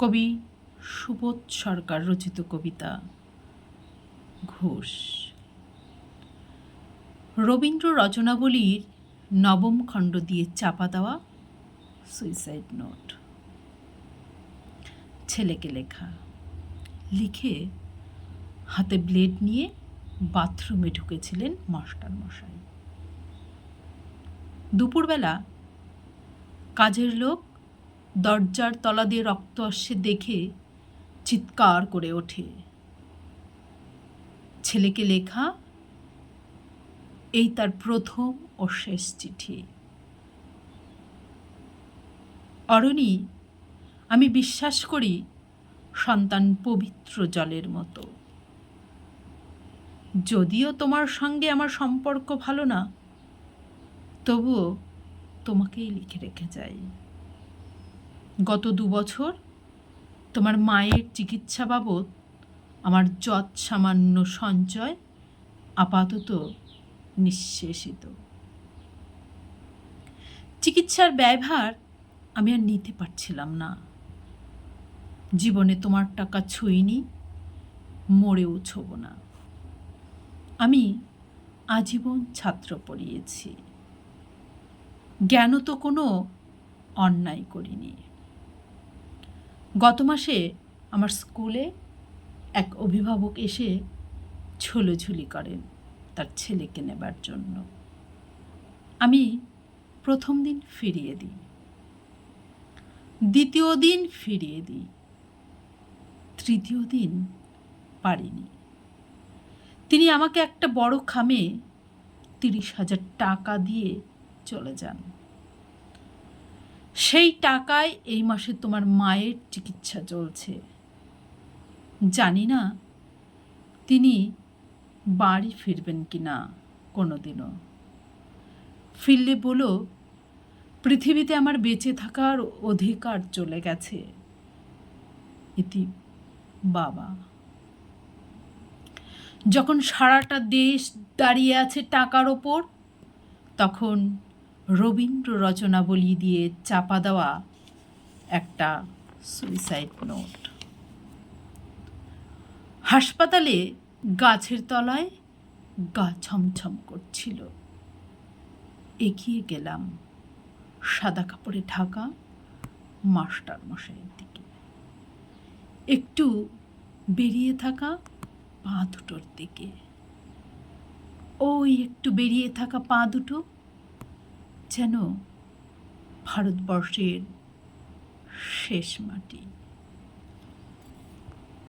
কবি সুবোধ সরকার রচিত কবিতা ঘোষ। রবীন্দ্র রচনাবলীর নবম খণ্ড দিয়ে চাপা দেওয়া সুইসাইড নোট ছেলেকে লেখা। লিখে হাতে ব্লেড নিয়ে বাথরুমে ঢুকেছিলেন মাস্টার মশাই। দুপুরবেলা কাজের লোক দরজার তলা দিয়ে রক্ত আসছে দেখে চিৎকার করে ওঠে। ছেলেকে লেখা, এই তার প্রথম ও শেষ চিঠি। অরণি, আমি বিশ্বাস করি সন্তান পবিত্র জলের মতো। যদিও তোমার সঙ্গে আমার সম্পর্ক ভালো না, তবুও তোমাকেই লিখে রেখে যাই। গত দু বছর তোমার মায়ের চিকিৎসা বাবদ আমার যৎ সামান্য সঞ্চয় আপাতত নিঃশেষিত। চিকিৎসার ব্যয়ভার আমি আর নিতে পারছিলাম না। জীবনে তোমার টাকা ছুঁইনি, মরেও ছোব না। আমি আজীবন ছাত্র পড়িয়েছি। জ্ঞানও তো কোনো অন্যায় করিনি। গত মাসে আমার স্কুলে এক অভিভাবক এসে ঝুলি করেন তার ছেলেকে নেবার জন্য। আমি প্রথম দিন ফিরিয়ে দিই। দ্বিতীয় দিন ফিরিয়ে দিই। তৃতীয় দিন পারিনি। তিনি আমাকে একটা বড় খামে তিরিশ হাজার টাকা দিয়ে চলে যান। সেই টাকায় এই মাসে তোমার মায়ের চিকিৎসা চলছে। জানি না তিনি বাড়ি ফিরবেন কি না কোনো দিনও ফিরলে বলো, পৃথিবীতে আমার বেঁচে থাকার অধিকার চলে গেছে। ইতি বাবা। যখন সারাটা দেশ দাঁড়িয়ে আছে টাকার ওপর, তখন রবীন্দ্র রচনাবলী দিয়ে চাপা দেওয়া একটা সুইসাইড নোট হাসপাতালে গাছের তলায় গা ছমছম করছিল। এগিয়ে গেলাম সাদা কাপড়ে ঢাকা মাস্টার মশাইয়ের দিকে। একটু বেরিয়ে থাকা পা দুটোর দিকে। ওই একটু বেরিয়ে থাকা পা দুটো যেন ভারতবর্ষের শেষ মাটি।